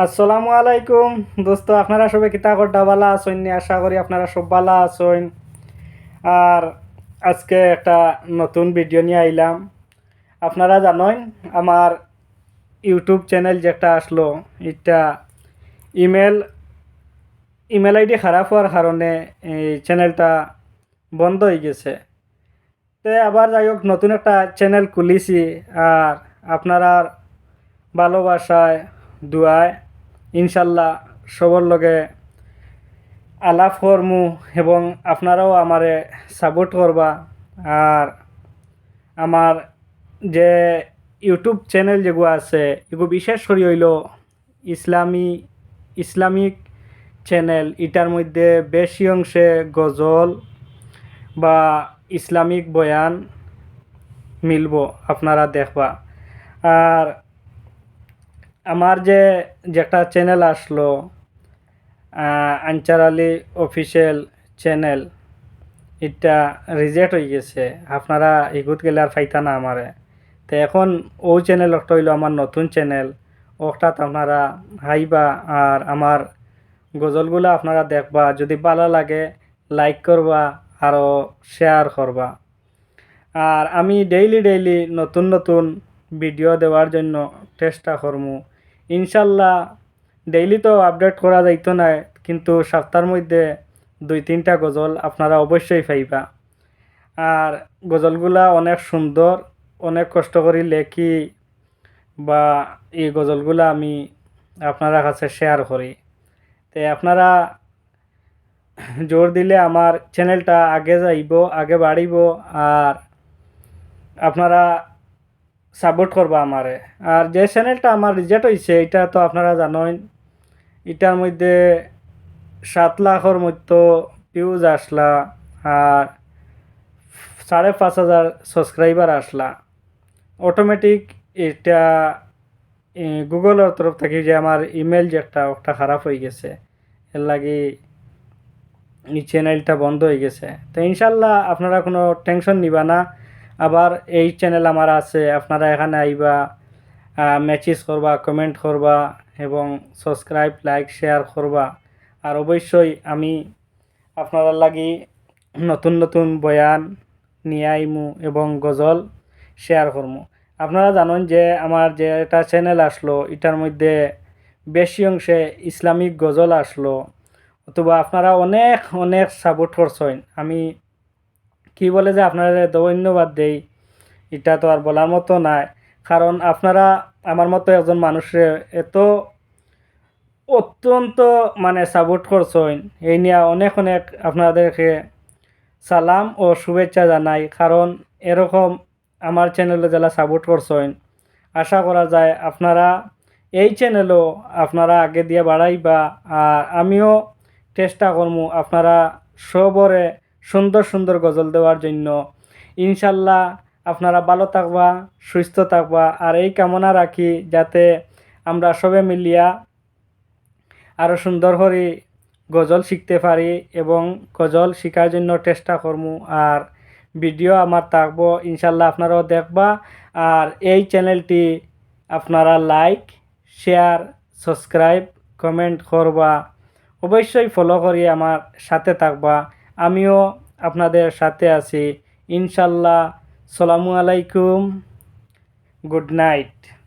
আসসালামু আলাইকুম। দোস্ত, আপনারা সবাই কিতা করতে ভালো আছেন নি? আশা করি আপনারা সব ভালো আছেন। আর আজকে একটা নতুন ভিডিও নিয়ে আইলাম। আপনারা জানেন, আমার ইউটিউব চ্যানেল যেটা আসলো, এটা ইমেল ইমেল আইডি খারাপ হওয়ার কারণে এই চ্যানেলটা বন্ধ হয়ে গেছে। তে আবার যাই হোক, নতুন একটা চ্যানেল খুলিছি, আর আপনারা ভালোবাসায় দুয়ায়। ইনশাল্লাহ সবর লগে আলাপ করমু এবং আপনারাও আমারে সাপোর্ট করবা। আর আমার যে ইউটিউব চ্যানেল যেগুলো আছে এগুলো বিশেষ করে হইল ইসলামী, ইসলামিক চ্যানেল। এটার মধ্যে বেশি অংশে গজল বা ইসলামিক বয়ান মিলব, আপনারা দেখবা। আর আমার যে যেটা চ্যানেল আসলো আনচার আলী অফিসিয়াল চ্যানেল এটা রিজেক্ট হয়ে গেছে। আপনারা এগুত গেলে আর ফাইতা না আমারে। তো এখন ও চ্যানেল একটা হইল আমার নতুন চ্যানেল ওটাত আপনারা হাইবা আর আমার গজলগুলো আপনারা দেখবা। যদি ভালো লাগে লাইক করবা আরও শেয়ার করবা। আর আমি ডেইলি ডেইলি নতুন নতুন ভিডিও দেওয়ার জন্য চেষ্টা করমু। ইনশাল্লাহ ডেইলি তো আপডেট করা যাইতো না, কিন্তু সপ্তাহের মধ্যে দুই তিনটা গজল আপনারা অবশ্যই পাইবা। আর গজলগুলা অনেক সুন্দর, অনেক কষ্ট করে লেখি বা এই গজলগুলা আমি আপনারা কাছে শেয়ার করি। তো আপনারা জোর দিলে আমার চ্যানেলটা আগে যাইব, আগে বাড়িব, আর আপনারা সাপোর্ট করবা আমারে। আর যে চ্যানেলটা আমার রিজেক্ট হয়েছে এটা তো আপনারা জানেন এটার মধ্যে সাত লাখের মতো ভিউজ আসলা, আর সাড়ে পাঁচ হাজার সাবস্ক্রাইবার আসলা। অটোমেটিক এটা গুগলের তরফ থেকে যে আমার ইমেল যে একটা, ওটা খারাপ হয়ে গেছে। এর লাগি এই চ্যানেলটা বন্ধ হয়ে গেছে। তো ইনশাল্লাহ আপনারা কোনো টেনশন নিবা না। আবার এই চ্যানেল আমার আছে, আপনারা এখানে আইবা মেসেজ করবা কমেন্ট করবা এবং সাবস্ক্রাইব লাইক শেয়ার করবা। আর অবশ্যই আমি আপনারা লাগি নতুন নতুন বয়ান নিয়ে আইমু এবং গজল শেয়ার করমু। আপনারা জানেন যে আমার যে একটা চ্যানেল আসলো, এটার মধ্যে বেশি অংশে ইসলামিক গজল আসলো, অথবা আপনারা অনেক অনেক সাপোর্ট করছেন। আমি কি বলে যে আপনারা ধন্যবাদ দেই, এটা তো আর বলার মতো নাই। কারণ আপনারা, আমার মতো একজন মানুষের এত অত্যন্ত মানে সাপোর্ট করছেন, এই নিয়ে অনেক অনেক আপনাদেরকে সালাম ও শুভেচ্ছা জানাই। কারণ এরকম আমার চ্যানেলে যারা সাপোর্ট করছেন, আশা করা যায় আপনারা এই চ্যানেলও আপনারা আগে দিয়ে বাড়াইবা। আর আমিও চেষ্টা করব আপনারা সবরে সুন্দর সুন্দর গজল দেওয়ার জন্য। ইনশাল্লাহ আপনারা ভালো থাকবা, সুস্থ থাকবা, আর এই কামনা রাখি যাতে আমরা সবে মিলিয়া আরও সুন্দর করে গজল শিখতে পারি এবং গজল শেখার জন্য চেষ্টা করমু। আর ভিডিও আমার থাকব, ইনশাল্লাহ আপনারাও দেখবা। আর এই চ্যানেলটি আপনারা লাইক, শেয়ার, সাবস্ক্রাইব, কমেন্ট করবা। অবশ্যই ফলো করি, আমার সাথে থাকবা। আমিও আপনাদের সাথে আছি। ইনশাল্লাহ সালামু আলাইকুম। Good night.